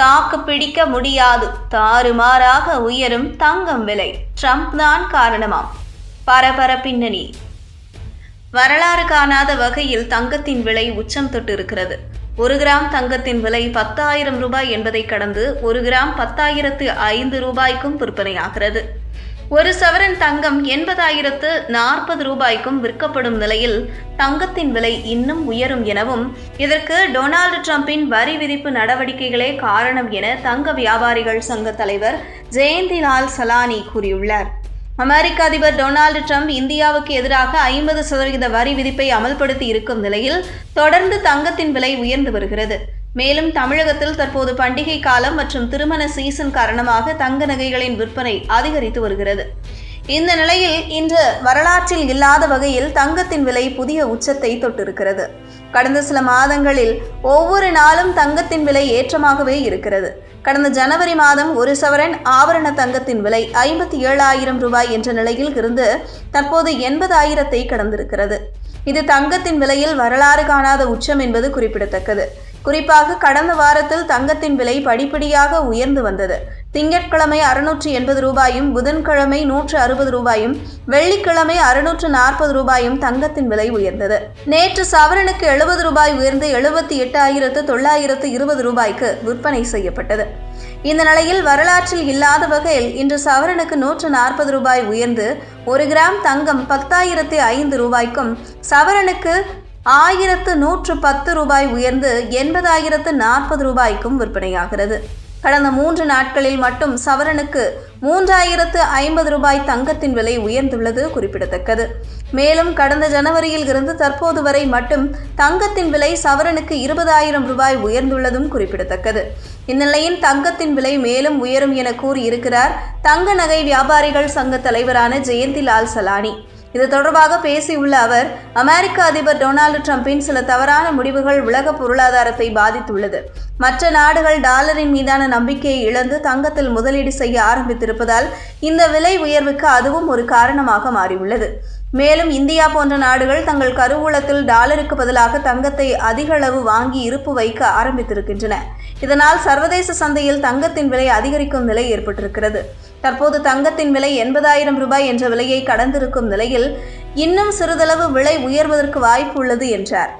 தாக்கு பிடிக்க முடியாது. தாறுமாறாக உயரும் தங்கம் விலை. ட்ரம்ப் தான் காரணமாம். பரபர பின்னணி வரலாறு காணாத வகையில் தங்கத்தின் விலை உச்சம் தொட்டு இருக்கிறது ஒரு கிராம் தங்கத்தின் விலை பத்தாயிரம் ரூபாய் என்பதை கடந்து ஒரு கிராம் பத்தாயிரத்து ஐந்து ரூபாய்க்கும் விற்பனையாகிறது. ஒரு சவரன் தங்கம் எண்பதாயிரத்து நாற்பது ரூபாய்க்கும் விற்கப்படும் நிலையில் தங்கத்தின் விலை இன்னும் உயரும் எனவும் இதற்கு டொனால்டு டிரம்பின் வரி விதிப்பு நடவடிக்கைகளே காரணம் என தங்க வியாபாரிகள் சங்க தலைவர் ஜெயந்திலால் சலானி கூறியுள்ளார். அமெரிக்க அதிபர் டொனால்டு ட்ரம்ப் இந்தியாவுக்கு எதிராக ஐம்பது சதவீத வரி விதிப்பை அமல்படுத்தி இருக்கும் நிலையில் தொடர்ந்து தங்கத்தின் விலை உயர்ந்து வருகிறது. மேலும் தமிழகத்தில் தற்போது பண்டிகை காலம் மற்றும் திருமண சீசன் காரணமாக தங்க நகைகளின் விற்பனை அதிகரித்து வருகிறது. இந்த நிலையில் இன்று வரலாற்றில் இல்லாத வகையில் தங்கத்தின் விலை புதிய உச்சத்தை தொட்டிருக்கிறது. கடந்த சில மாதங்களில் ஒவ்வொரு நாளும் தங்கத்தின் விலை ஏற்றமாகவே இருக்கிறது. கடந்த ஜனவரி மாதம் ஒரு சவரன் ஆபரண தங்கத்தின் விலை ஐம்பத்தி ஏழாயிரம் ரூபாய் என்ற நிலையில் இருந்து தற்போது எண்பதாயிரத்தை கடந்திருக்கிறது. இது தங்கத்தின் விலையில் வரலாறு காணாத உச்சம் என்பது குறிப்பிடத்தக்கது. குறிப்பாக கடந்த வாரத்தில் தங்கத்தின் விலை படிப்படியாக உயர்ந்து வந்தது. திங்கட்கிழமை அறுநூற்று எண்பது ரூபாயும் புதன்கிழமை நூற்று அறுபது ரூபாயும் வெள்ளிக்கிழமை அறுநூற்று நாற்பது ரூபாயும் தங்கத்தின் விலை உயர்ந்தது. நேற்று சவரனுக்கு எழுபது ரூபாய் உயர்ந்து எழுபத்தி எட்டாயிரத்து தொள்ளாயிரத்து இருபது ரூபாய்க்கு விற்பனை செய்யப்பட்டது. இந்த நிலையில் வரலாற்றில் இல்லாத வகையில் இன்று சவரனுக்கு நூற்று நாற்பது ரூபாய் உயர்ந்து ஒரு கிராம் தங்கம் பத்தாயிரத்து ஐந்து ரூபாய்க்கும் சவரனுக்கு ஆயிரத்து நூற்று பத்து ரூபாய் உயர்ந்து எண்பதாயிரத்து நாற்பது ரூபாய்க்கும் விற்பனையாகிறது. கடந்த மூன்று நாட்களில் மட்டும் சவரனுக்கு மூன்றாயிரத்து ஐம்பது ரூபாய் தங்கத்தின் விலை உயர்ந்துள்ளது குறிப்பிடத்தக்கது. மேலும் கடந்த ஜனவரியில் இருந்து தற்போது வரை மட்டும் தங்கத்தின் விலை சவரனுக்கு இருபதாயிரம் ரூபாய் உயர்ந்துள்ளதும் குறிப்பிடத்தக்கது. இந்நிலையில் தங்கத்தின் விலை மேலும் உயரும் என கூறியிருக்கிறார் தங்க நகை வியாபாரிகள் சங்க தலைவரான ஜெயந்திலால் சலானி. இது தொடர்பாக பேசியுள்ள அவர் அமெரிக்க அதிபர் டொனால்டு டிரம்பின் சில தவறான முடிவுகள் உலக பொருளாதாரத்தை பாதித்துள்ளது. மற்ற நாடுகள் டாலரின் மீதான நம்பிக்கையை இழந்து தங்கத்தில் முதலீடு செய்ய ஆரம்பித்திருப்பதால் இந்த விலை உயர்வுக்கு அதுவும் ஒரு காரணமாக மாறியுள்ளது. மேலும் இந்தியா போன்ற நாடுகள் தங்கள் கருவூலத்தில் டாலருக்கு பதிலாக தங்கத்தை அதிகளவு வாங்கி இருப்பு வைக்க ஆரம்பித்திருக்கின்றன. இதனால் சர்வதேச சந்தையில் தங்கத்தின் விலை அதிகரிக்கும் நிலை ஏற்பட்டிருக்கிறது. தற்போது தங்கத்தின் விலை எண்பதாயிரம் ரூபாய் என்ற விலையை கடந்திருக்கும் நிலையில் இன்னும் சிறிதளவு விலை உயர்வதற்கு வாய்ப்பு உள்ளது என்றார்.